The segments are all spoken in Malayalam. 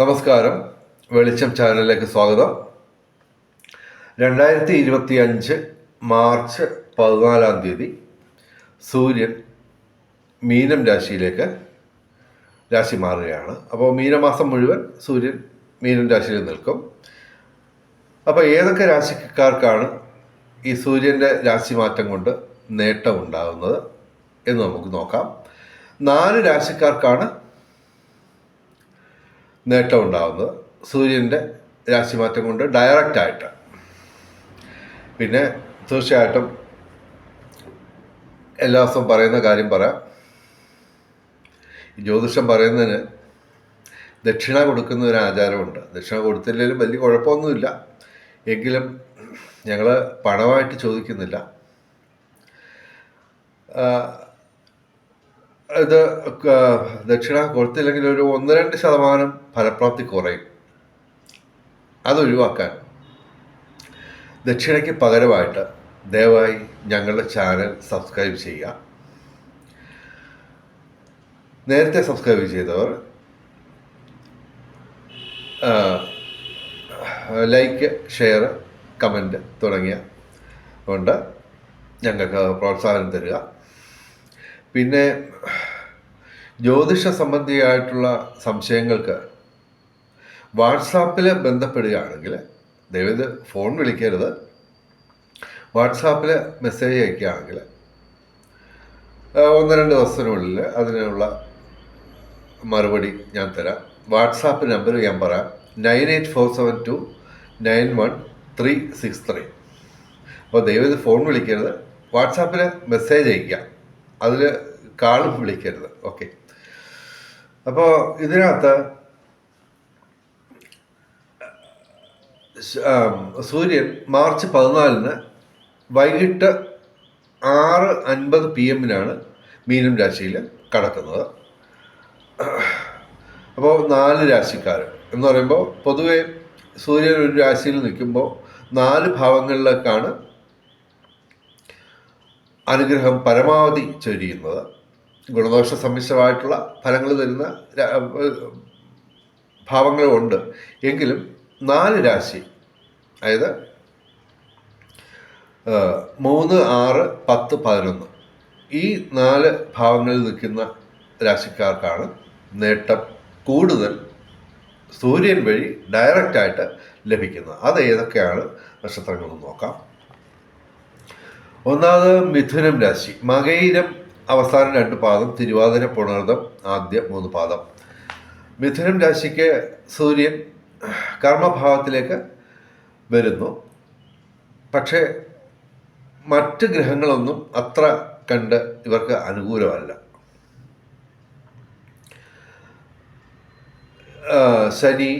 നമസ്കാരം. വെളിച്ചം ചാനലിലേക്ക് സ്വാഗതം. രണ്ടായിരത്തി ഇരുപത്തി അഞ്ച് മാർച്ച് പതിനാലാം തീയതി സൂര്യൻ മീനം രാശിയിലേക്ക് രാശി മാറുകയാണ്. അപ്പോൾ മീനമാസം മുഴുവൻ സൂര്യൻ മീനം രാശിയിൽ നിൽക്കും. അപ്പോൾ ഏതൊക്കെ രാശിക്കാർക്കാണ് ഈ സൂര്യന്റെ രാശി മാറ്റം കൊണ്ട് നേട്ടം ഉണ്ടാകുന്നത് എന്ന് നമുക്ക് നോക്കാം. നാല് രാശിക്കാർക്കാണ് നേട്ടം ഉണ്ടാകുന്നത് സൂര്യന്റെ രാശിമാറ്റം കൊണ്ട് ഡയറക്റ്റായിട്ട് പിന്നെ തീർച്ചയായിട്ടും എല്ലാ ദിവസവും പറയുന്ന കാര്യം പറയാം. ജ്യോതിഷം പറയുന്നതിന് ദക്ഷിണ കൊടുക്കുന്ന ഒരു ആചാരമുണ്ട്. ദക്ഷിണ കൊടുത്തില്ലെങ്കിലും വലിയ കുഴപ്പമൊന്നുമില്ല. എങ്കിലും ഞങ്ങൾ പണമായിട്ട് ചോദിക്കുന്നില്ല. ഇത് ദക്ഷിണ കൊടുത്തില്ലെങ്കിൽ ഒരു ഒന്ന് രണ്ട് ശതമാനം ഫലപ്രാപ്തി കുറയും. അത് ഒഴിവാക്കാൻ ദക്ഷിണയ്ക്ക് പകരമായിട്ട് ദയവായി ഞങ്ങളുടെ ചാനൽ സബ്സ്ക്രൈബ് ചെയ്യുക. നേരത്തെ സബ്സ്ക്രൈബ് ചെയ്തവർ ലൈക്ക് ഷെയർ കമന്റ് തുടങ്ങിയ കൊണ്ട് ഞങ്ങൾക്ക് പ്രോത്സാഹനം തരിക. പിന്നെ ജ്യോതിഷ സംബന്ധിയായിട്ടുള്ള സംശയങ്ങൾക്ക് വാട്സാപ്പിൽ ബന്ധപ്പെടുകയാണെങ്കിൽ ദയവേത് ഫോൺ വിളിക്കരുത്. വാട്സാപ്പിൽ മെസ്സേജ് അയക്കുകയാണെങ്കിൽ ഒന്ന് രണ്ട് ദിവസത്തിനുള്ളിൽ അതിനുള്ള മറുപടി ഞാൻ തരാം. വാട്സാപ്പ് നമ്പർ ഞാൻ പറയാം. Nine eight four seven two nine one three six three. അപ്പോൾ ദയവേത് ഫോൺ വിളിക്കരുത്. വാട്സാപ്പിൽ മെസ്സേജ് അയക്കുക അതിൽ കാളും വിളിക്കരുത്. ഓക്കെ. അപ്പോൾ ഇതിനകത്ത് സൂര്യൻ മാർച്ച് പതിനാലിന് വൈകിട്ട് ആറ് അൻപത് പി എമ്മിനാണ് മീനം രാശിയിൽ കടക്കുന്നത്. അപ്പോൾ നാല് രാശിക്കാർ എന്ന് പറയുമ്പോൾ പൊതുവെ സൂര്യൻ ഒരു രാശിയിൽ നിൽക്കുമ്പോൾ നാല് ഭാവങ്ങളിലേക്കാണ് അനുഗ്രഹം പരമാവധി ചൊരിയുന്നത്. ഗുണദോഷ സമ്മിശ്രമായിട്ടുള്ള ഫലങ്ങൾ തരുന്ന ഭാവങ്ങളും ഉണ്ട് എങ്കിലും നാല് രാശി അതായത് മൂന്ന് ആറ് പത്ത് പതിനൊന്ന് ഈ നാല് ഭാവങ്ങളിൽ നിൽക്കുന്ന രാശിക്കാർക്കാണ് നേട്ടം കൂടുതൽ സൂര്യൻ വഴി ഡയറക്റ്റായിട്ട് ലഭിക്കുന്നത്. അത് ഏതൊക്കെയാണ്? നക്ഷത്രങ്ങളെന്ന് നോക്കാം. ഒന്നാമത് മിഥുനം രാശി. മകയിരം അവസാന രണ്ട് പാദം തിരുവാതിര പുണർദം ആദ്യ മൂന്ന് പാദം. മിഥുനം രാശിക്ക് സൂര്യൻ കർമ്മഭാവത്തിലേക്ക് വരുന്നു. പക്ഷേ മറ്റ് ഗ്രഹങ്ങളൊന്നും അത്ര കണ്ട് ഇവർക്ക് അനുകൂലമല്ല. ശനി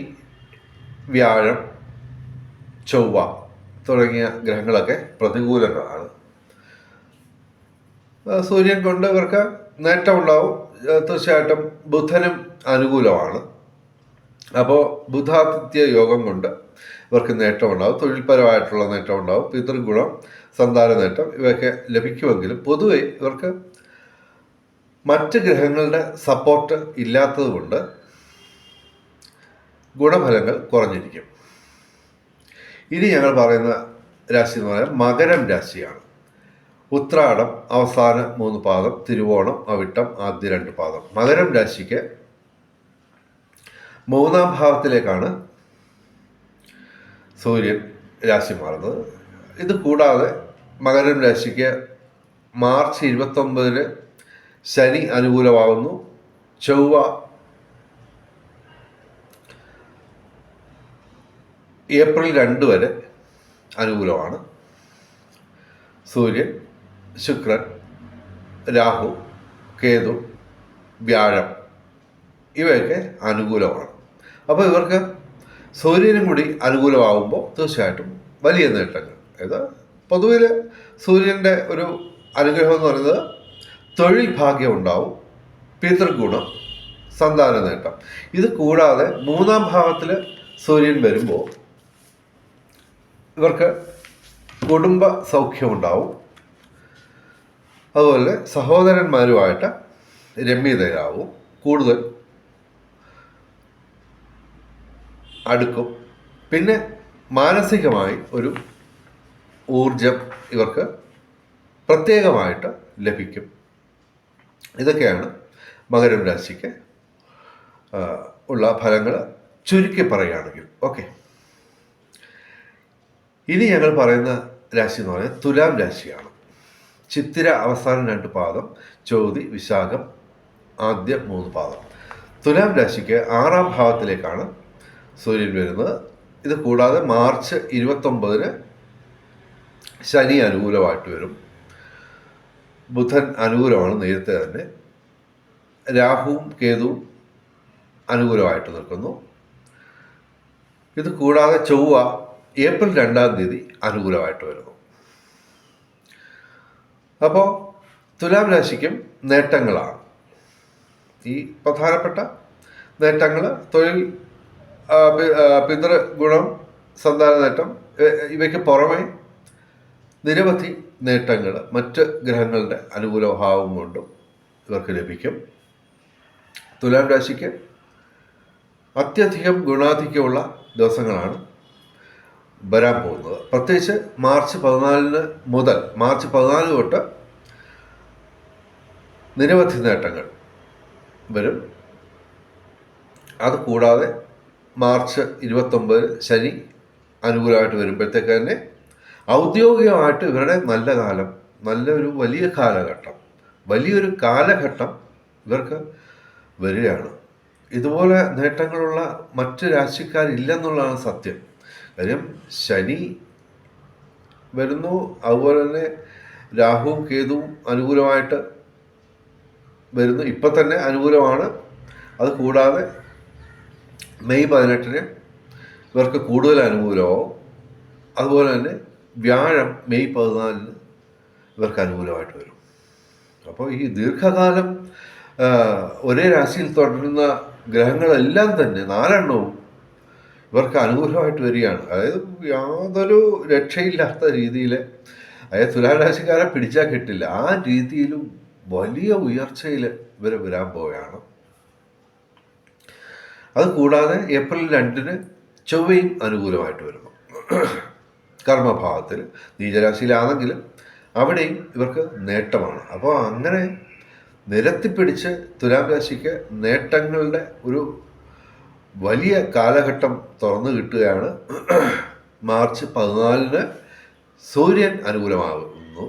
വ്യാഴം ചൊവ്വ തുടങ്ങിയ ഗ്രഹങ്ങളൊക്കെ പ്രതികൂലങ്ങളാണ്. സൂര്യൻ കൊണ്ട് ഇവർക്ക് നേട്ടമുണ്ടാവും തീർച്ചയായിട്ടും ബുധനും അനുകൂലമാണ്. അപ്പോൾ ബുധാതിഥ്യ യോഗം കൊണ്ട് ഇവർക്ക് നേട്ടമുണ്ടാവും തൊഴിൽപരമായിട്ടുള്ള നേട്ടമുണ്ടാവും പിതൃഗുണം സന്താന നേട്ടം ഇവയൊക്കെ ലഭിക്കുമെങ്കിലും പൊതുവെ ഇവർക്ക് മറ്റ് ഗ്രഹങ്ങളുടെ സപ്പോർട്ട് ഇല്ലാത്തതുകൊണ്ട് ഗുണഫലങ്ങൾ കുറഞ്ഞിരിക്കും. ഇനി ഞങ്ങൾ പറയുന്ന രാശി എന്ന് പറയാൻ മകരം രാശിയാണ്. ഉത്രാടം അവസാന മൂന്ന് പാദം തിരുവോണം അവിട്ടം ആദ്യ രണ്ട് പാദം. മകരം രാശിക്ക് മൂന്നാം ഭാവത്തിലേക്കാണ് സൂര്യൻ രാശി മാറുന്നത്. ഇത് കൂടാതെ മകരം രാശിക്ക് മാർച്ച് ഇരുപത്തൊമ്പതിന് ശനി അനുകൂലമാകുന്നു. ചൊവ്വ ഏപ്രിൽ രണ്ട് വരെ അനുകൂലമാണ്. സൂര്യൻ ശുക്രൻ രാഹു കേതു വ്യാഴം ഇവയൊക്കെ അനുകൂലമാണ്. അപ്പോൾ ഇവർക്ക് സൂര്യനും കൂടി അനുകൂലമാകുമ്പോൾ തീർച്ചയായിട്ടും വലിയ നേട്ടങ്ങൾ. അതായത് പൊതുവിൽ സൂര്യന്റെ ഒരു അനുഗ്രഹം എന്ന് പറയുന്നത് തൊഴിൽ ഭാഗ്യം ഉണ്ടാവും പിതൃഗുണം സന്താന നേട്ടം. ഇത് കൂടാതെ മൂന്നാം ഭാവത്തിൽ സൂര്യൻ വരുമ്പോൾ ഇവർക്ക് കുടുംബ സൗഖ്യമുണ്ടാവും അതുപോലെ സഹോദരന്മാരുമായിട്ട് രമ്യതയാവും കൂടുതൽ അടുക്കും. പിന്നെ മാനസികമായി ഒരു ഊർജം ഇവർക്ക് പ്രത്യേകമായിട്ട് ലഭിക്കും. ഇതൊക്കെയാണ് മകരം രാശിക്ക് ഉള്ള ഫലങ്ങൾ ചുരുക്കി പറയുകയാണെങ്കിൽ. ഓക്കെ. ഇനി ഞങ്ങൾ പറയുന്ന രാശി എന്ന് പറയുന്നത് തുലാം രാശിയാണ്. ചിത്തിര അവസാനം രണ്ട് പാദം ചോതി വിശാഖം ആദ്യ മൂന്ന് പാദം. തുലാം രാശിക്ക് ആറാം ഭാവത്തിലേക്കാണ് സൂര്യൻ വരുന്നത്. ഇത് കൂടാതെ മാർച്ച് ഇരുപത്തൊമ്പതിന് ശനി അനുകൂലമായിട്ട് വരും. ബുധൻ അനുകൂലമാണ് നേരത്തെ തന്നെ. രാഹുവും കേതുവും അനുകൂലമായിട്ട് നിൽക്കുന്നു. ഇത് കൂടാതെ ചൊവ്വ ഏപ്രിൽ രണ്ടാം തീയതി അനുകൂലമായിട്ട് വരുന്നു. അപ്പോൾ തുലാം രാശിക്കും നേട്ടങ്ങളാണ്. ഈ പ്രധാനപ്പെട്ട നേട്ടങ്ങൾ തൊഴിൽ ആ, പി- ആ, പിതൃ ഗുണം സന്താന നേട്ടം ഇവയ്ക്ക് പുറമെ നിരവധി നേട്ടങ്ങൾ മറ്റ് ഗ്രഹങ്ങളുടെ അനുകൂല ഭാവം കൊണ്ടും ഇവർക്ക് ലഭിക്കും. തുലാം രാശിക്ക് അത്യധികം ഗുണാധിക്യമുള്ള ദിവസങ്ങളാണ് വരാൻ പോകുന്നത്. പ്രത്യേകിച്ച് മാർച്ച് പതിനാലിന് മുതൽ മാർച്ച് പതിനാല് തൊട്ട് നിരവധി നേട്ടങ്ങൾ വരും. അതുകൂടാതെ മാർച്ച് ഇരുപത്തൊമ്പത് ശനി അനുകൂലമായിട്ട് വരുമ്പോഴത്തേക്ക് തന്നെ ഔദ്യോഗികമായിട്ട് ഇവരുടെ നല്ല കാലം നല്ലൊരു വലിയ കാലഘട്ടം വലിയൊരു കാലഘട്ടം ഇവർക്ക് വരികയാണ്. ഇതുപോലെ നേട്ടങ്ങളുള്ള മറ്റ് രാശിക്കാരില്ലെന്നുള്ളതാണ് സത്യം. കാര്യം ശനി വരുന്നു. അതുപോലെ തന്നെ രാഹുവും കേതുവും അനുകൂലമായിട്ട് വരുന്നു. ഇപ്പം തന്നെ അനുകൂലമാണ്. അത് കൂടാതെ മെയ് പതിനെട്ടിന് ഇവർക്ക് കൂടുതൽ അനുകൂലമാവും. അതുപോലെ തന്നെ വ്യാഴം മെയ് പതിനാലിന് ഇവർക്ക് അനുകൂലമായിട്ട് വരും. അപ്പോൾ ഈ ദീർഘകാലം ഒരേ രാശിയിൽ തുടരുന്ന ഗ്രഹങ്ങളെല്ലാം തന്നെ നാലെണ്ണവും ഇവർക്ക് അനുകൂലമായിട്ട് വരികയാണ്. അതായത് യാതൊരു രക്ഷയില്ലാത്ത രീതിയിൽ അതായത് തുലാരാശിക്കാരെ പിടിച്ചാൽ കിട്ടില്ല. ആ രീതിയിലും വലിയ ഉയർച്ചയിൽ ഇവർ വരാൻ പോവുകയാണ്. അതുകൂടാതെ ഏപ്രിൽ രണ്ടിന് ചൊവ്വയും അനുകൂലമായിട്ട് വരുന്നു. കർമ്മഭാവത്തിൽ നീചരാശിയിലാണെങ്കിലും അവിടെയും ഇവർക്ക് നേട്ടമാണ്. അപ്പോൾ അങ്ങനെ നിരത്തിപ്പിടിച്ച് തുലാം രാശിക്ക് നേട്ടങ്ങളുടെ ഒരു വലിയ കാലഘട്ടം തുറന്നു കിട്ടുകയാണ്. മാർച്ച് പതിനാലിന് സൂര്യൻ അനുകൂലമാകുന്നു.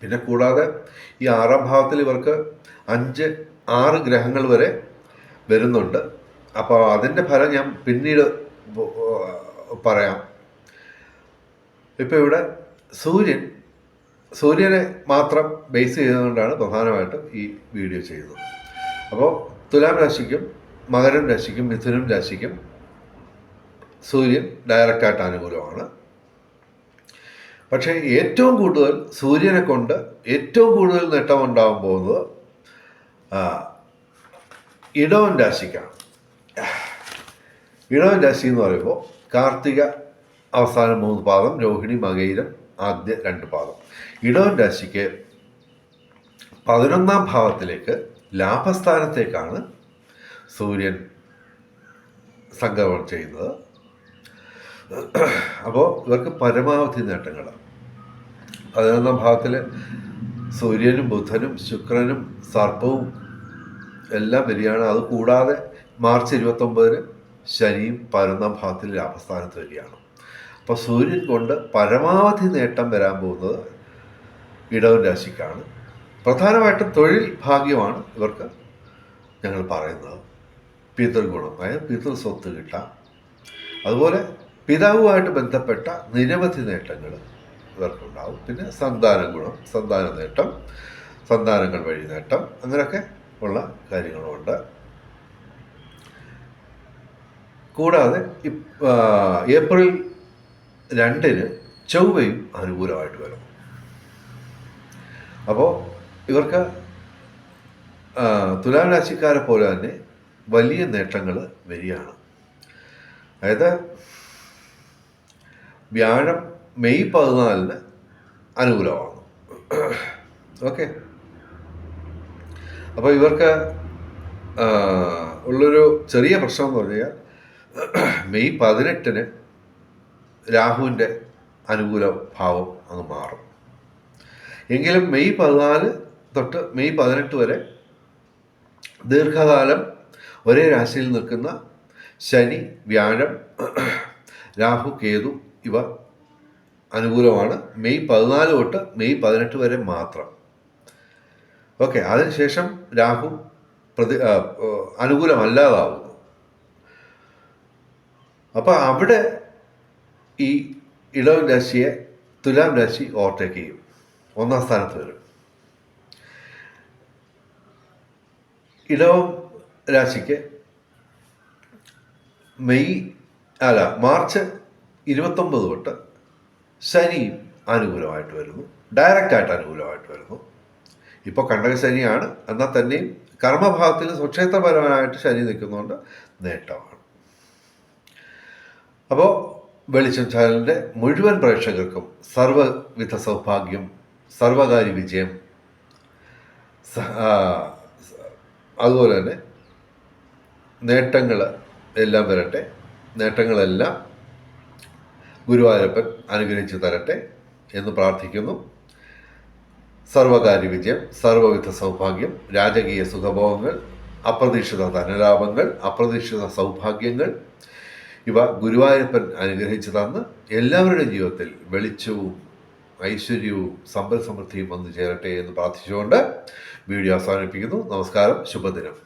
പിന്നെ കൂടാതെ ഈ ആറാം ഭാവത്തിൽ ഇവർക്ക് അഞ്ച് ആറ് ഗ്രഹങ്ങൾ വരെ വരുന്നുണ്ട്. അപ്പോൾ അതിന്റെ ഫലം ഞാൻ പിന്നീട് പറയാം. ഇപ്പോൾ ഇവിടെ സൂര്യൻ സൂര്യനെ മാത്രം ബേസ് ചെയ്തുകൊണ്ടാണ് പ്രധാനമായിട്ടും ഈ വീഡിയോ ചെയ്യുന്നത്. അപ്പോൾ തുലാം രാശിക്കും മകരം രാശിക്കും മിഥുനം രാശിക്കും സൂര്യൻ ഡയറക്റ്റായിട്ട് അനുകൂലമാണ്. പക്ഷേ ഏറ്റവും കൂടുതൽ സൂര്യനെ കൊണ്ട് ഏറ്റവും കൂടുതൽ നേട്ടം ഉണ്ടാകാൻ പോകുന്നത് ഇടവൻ രാശിക്കാണ്. ഇടവൻ രാശി എന്ന് പറയുമ്പോൾ കാർത്തിക അവസാന മൂന്ന് പാദം രോഹിണി മകയിലും ആദ്യ രണ്ട് പാദം. ഇടവൻ രാശിക്ക് പതിനൊന്നാം ഭാവത്തിലേക്ക് ലാഭസ്ഥാനത്തേക്കാണ് സൂര്യൻ സംഗമം ചെയ്യുന്നത്. അപ്പോൾ ഇവർക്ക് പരമാവധി നേട്ടങ്ങൾ പതിനൊന്നാം ഭാഗത്തിൽ സൂര്യനും ബുധനും ശുക്രനും സർപ്പവും എല്ലാം വരികയാണ്. അത് കൂടാതെ മാർച്ച് ഇരുപത്തൊമ്പതിന് ശനിയും പതിനൊന്നാം ഭാഗത്തിൽ ലാഭസ്ഥാനത്ത് വരികയാണ്. അപ്പോൾ സൂര്യൻ കൊണ്ട് പരമാവധി നേട്ടം വരാൻ പോകുന്നത് ഇടവൻ രാശിക്കാണ്. പ്രധാനമായിട്ടും തൊഴിൽ ഭാഗ്യമാണ് ഇവർക്ക് ഞങ്ങൾ പറയുന്നത്. പിതൃഗുണം അതായത് പിതൃ സ്വത്ത് കിട്ടാം. അതുപോലെ പിതാവുമായിട്ട് ബന്ധപ്പെട്ട നിരവധി നേട്ടങ്ങൾ ഇവർക്കുണ്ടാവും. പിന്നെ സന്താന ഗുണം സന്താന നേട്ടം സന്താനങ്ങൾ വഴി നേട്ടം അങ്ങനെയൊക്കെ ഉള്ള കാര്യങ്ങളുമുണ്ട്. കൂടാതെ ഏപ്രിൽ രണ്ടിന് ചൊവ്വയും അനുകൂലമായിട്ട് വരും. അപ്പോൾ ഇവർക്ക് തുലാം രാശിക്കാരെ പോലെ തന്നെ വലിയ നേട്ടങ്ങൾ വരികയാണ്. അതായത് വ്യാഴം മെയ് പതിനാലിന് അനുകൂലമാണ്. ഓക്കെ. അപ്പോൾ ഇവർക്ക് ഉള്ളൊരു ചെറിയ പ്രശ്നം എന്ന് പറഞ്ഞു കഴിഞ്ഞാൽ മെയ് പതിനെട്ടിന് രാഹുവിന്റെ അനുകൂല ഭാവം അങ്ങ് മാറും. എങ്കിലും മെയ് പതിനാല് തൊട്ട് മെയ് പതിനെട്ട് വരെ ദീർഘകാലം ഒരേ രാശിയിൽ നിൽക്കുന്ന ശനി വ്യാഴം രാഹു കേതു ഇവ അനുകൂലമാണ്. മെയ് പതിനാല് തൊട്ട് മെയ് പതിനെട്ട് വരെ മാത്രം. ഓക്കെ അതിനുശേഷം രാഹു പ്രതി അനുകൂലമല്ലാതാവുന്നു. അപ്പോൾ അവിടെ ഈ ഇളവൻ രാശിയെ തുലാം രാശി ഓവർടേക്ക് ചെയ്യും. ഒന്നാം സ്ഥാനത്ത് വരും. ഇടവം രാശിക്ക് മെയ് അല്ല മാർച്ച് ഇരുപത്തൊമ്പത് തൊട്ട് ശനി അനുകൂലമായിട്ട് വരുന്നു. ഡയറക്റ്റായിട്ട് അനുകൂലമായിട്ട് വരുന്നു. ഇപ്പോൾ കണ്ടക ശനിയാണ് എന്നാൽ തന്നെയും കർമ്മഭാവത്തിൽ സ്വക്ഷേത്രപരമായിട്ട് ശനി നിൽക്കുന്നതുകൊണ്ട് നേട്ടമാണ്. അപ്പോൾ വെളിച്ചം ചാനലിന്റെ മുഴുവൻ പ്രേക്ഷകർക്കും സർവവിധ സൗഭാഗ്യം സർവകാര്യ വിജയം അതുപോലെ തന്നെ നേട്ടങ്ങൾ എല്ലാം വരട്ടെ. നേട്ടങ്ങളെല്ലാം ഗുരുവായൂരപ്പൻ അനുഗ്രഹിച്ചു തരട്ടെ എന്ന് പ്രാർത്ഥിക്കുന്നു. സർവകാര്യ വിജയം സർവവിധ സൗഭാഗ്യം രാജകീയ സുഖഭോഗങ്ങൾ അപ്രതീക്ഷിത ധനലാഭങ്ങൾ അപ്രതീക്ഷിത സൗഭാഗ്യങ്ങൾ ഇവ ഗുരുവായൂരപ്പൻ അനുഗ്രഹിച്ചു തന്ന് എല്ലാവരുടെയും ജീവിതത്തിൽ വെളിച്ചവും ഐശ്വര്യവും സമ്പൽ സമൃദ്ധിയും വന്നു ചേരട്ടെ എന്ന് പ്രാർത്ഥിച്ചുകൊണ്ട് വീഡിയോ അവസാനിപ്പിക്കുന്നു. നമസ്കാരം. ശുഭദിനം.